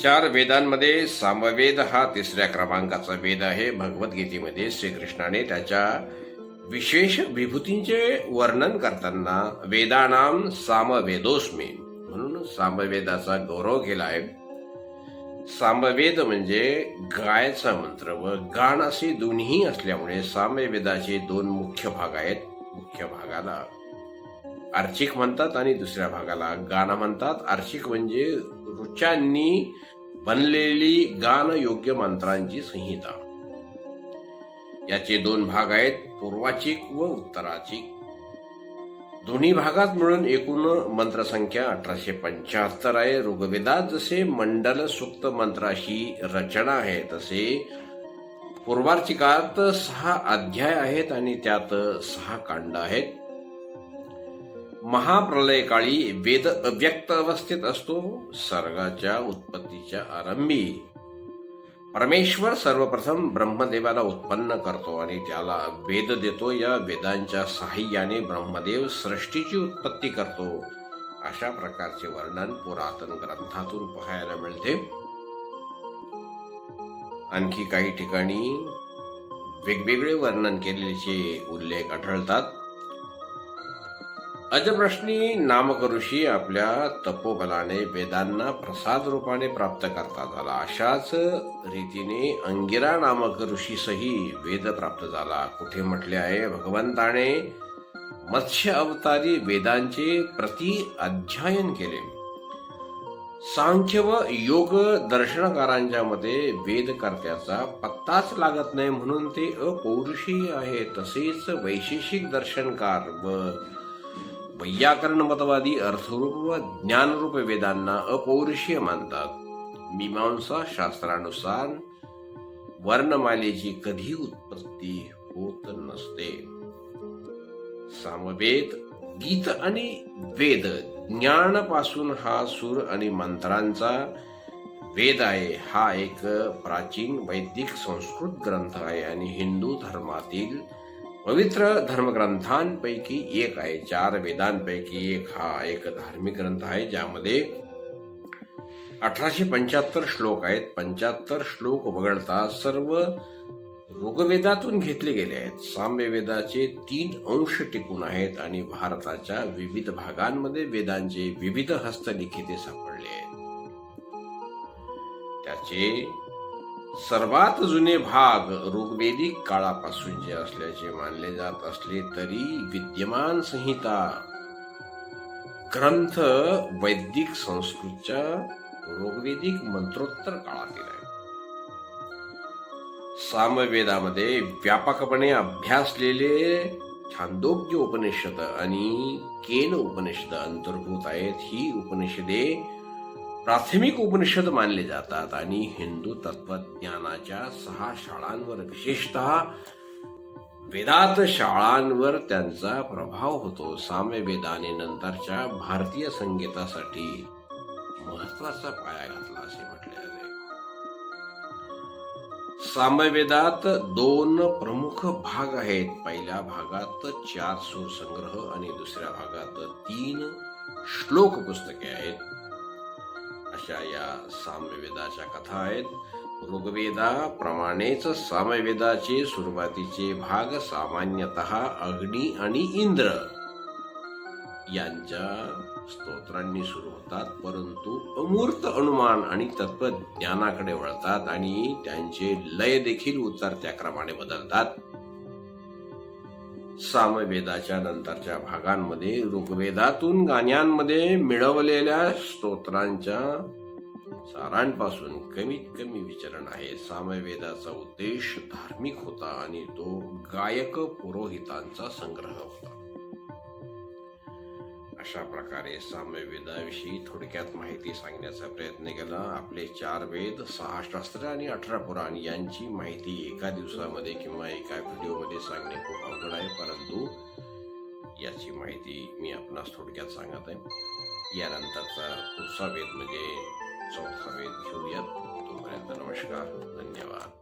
चार वेदांमध्ये सामवेद हा तिसऱ्या क्रमांकाचा वेद आहे. भगवद्गीतेमध्ये श्रीकृष्णाने त्याच्या विशेष विभूतींचे वर्णन करताना वेदानाम सामवेदोस्मी. म्हणून सामवेदाचा गौरव केला आहे. सामवेद म्हणजे गायचा मंत्र व गाण असे दोन्ही असल्यामुळे सामवेदाचे दोन मुख्य भाग आहेत. मुख्य भागाला आर्चिक म्हणतात आणि दुसऱ्या भागाला. गाणं म्हणतात. आर्चिक म्हणजे ऋचांनी बनलेली गान योग्य मंत्रांची संहिता. याचे दोन भाग आहेत पूर्वाचिक व उत्तराचिक दोन्ही भागात मिळून एकूण मंत्रसंख्या अठराशे पंच्याहत्तर आहे. ऋग्वेदात जसे मंडल सुक्त मंत्राशी रचना आहे तसे पूर्वार्चिकात सहा अध्याय आहेत आणि त्यात सहा कांड आहेत. महाप्रलयकाळी वेद अव्यक्त अवस्थेत असतो सर्गाच्या उत्पत्तीच्या आरंभी. परमेश्वर सर्वप्रथम ब्रह्मदेवाला उत्पन्न करतो आणि त्याला वेद देतो या वेदांच्या साह्याने ब्रह्मदेव सृष्टीची उत्पत्ती करतो. अशा प्रकारचे वर्णन पुरातन ग्रंथातून पाहायला मिळते. आणखी काही ठिकाणी वेगवेगळे वर्णन केलेल्याचे उल्लेख आढळतात. अजप्रश्नी नामक ऋषी आपल्या तपोबलाने वेदांना प्रसाद रूपाने प्राप्त करता आला अशाच रीतीने अंगिरा नामक ऋषीसही वेद प्राप्त झाला. कुठे म्हटले आहे? भगवंताने मत्स्य अवतारी वेदांचे प्रति अध्ययन केले. सांख्य व योग दर्शनकारांच्या मते वेदकर्त्याचा पत्ताच लागत नाही म्हणून ते अपौरुषीय आहे. तसेच वैशेषिक दर्शनकार व वैयाकरण मतवादी अर्थरूप व ज्ञानरूप वेदांना अपौरुषीय मानतात. मीमांसा शास्त्रानुसार वर्णमालेची कधी उत्पत्ती होत नसते. सामवेद गीत आणि वेद ज्ञानापासून हा सूर आणि मंत्रांचा वेद आहे. हा एक प्राचीन वैदिक संस्कृत ग्रंथ आहे आणि हिंदू धर्मातील पवित्र धर्मग्रंथांपैकी एक आहे. चार वेदांपैकी एक हा एक धार्मिक ग्रंथ आहे ज्यामध्ये अठराशे पंच्याहत्तर श्लोक आहेत. पंच्याहत्तर श्लोक वगळता सर्व ऋग्वेदातून घेतले गेले आहेत. साम्यवेदाचे तीन अंश टिकून आहेत आणि भारताच्या विविध भागांमध्ये वेदांचे विविध हस्तलिखिते सापडले आहेत. त्याचे सर्वात जुने भाग ऋग्वेदिक काळापासूनचे असल्याचे मानले जात असले तरी विद्यमान संहिता ग्रंथ वैदिक संस्कृतच्या ऋग्वेदिक मंत्रोत्तर काळातील आहे. सामवेदामध्ये व्यापकपणे अभ्यासलेले छांदोग्य उपनिषद आणि केन उपनिषद अंतर्भूत आहेत. ही उपनिषदे प्राथमिक उपनिषद मानले जातात आणि हिंदू तत्वज्ञानाच्या सहा शाळांवर विशेषतः वेदात शाळांवर त्यांचा प्रभाव होतो. साम्यवेदाने नंतरच्या भारतीय संगीतासाठी महत्त्वाचा पाया घातला असे म्हटले जाते. सामवेदात दोन प्रमुख भाग आहेत. पहिल्या भागात चार सूर संग्रह आणि दुसऱ्या भागात तीन श्लोक पुस्तके आहेत. अशा या सामवेदाच्या कथा आहेत. ऋग्वेदाप्रमाणेच सामवेदाचे सुरुवातीचे भाग सामान्यतः अग्नी आणि इंद्र यांच्या स्तोत्रांनी सुरू होतात परंतु अमूर्त अनुमान आणि तत्वज्ञानाकडे वळतात आणि त्यांचे लय देखील उतरत्या क्रमाने बदलतात. सामवेदाच्या नंतरच्या भागांमध्ये ऋग्वेदातून गाण्यांमध्ये मिळवलेल्या स्तोत्रांच्या सारांपासून कमीत कमी विचरण आहे. सामवेदाचा उद्देश धार्मिक होता आणि तो गायक पुरोहितांचा संग्रह होता. अशा प्रकारे साम्यवेदाविषयी थोडक्यात माहिती सांगण्याचा प्रयत्न केला. आपले चार वेद सहा शास्त्र आणि अठरा पुराण यांची माहिती एका दिवसामध्ये किंवा एका व्हिडिओमध्ये सांगणे खूप अवघड आहे. परंतु याची माहिती मी आपणास थोडक्यात सांगत आहे. यानंतरचा पुढचा वेद म्हणजे चौथा वेद घेऊयात. तोपर्यंत नमस्कार. धन्यवाद.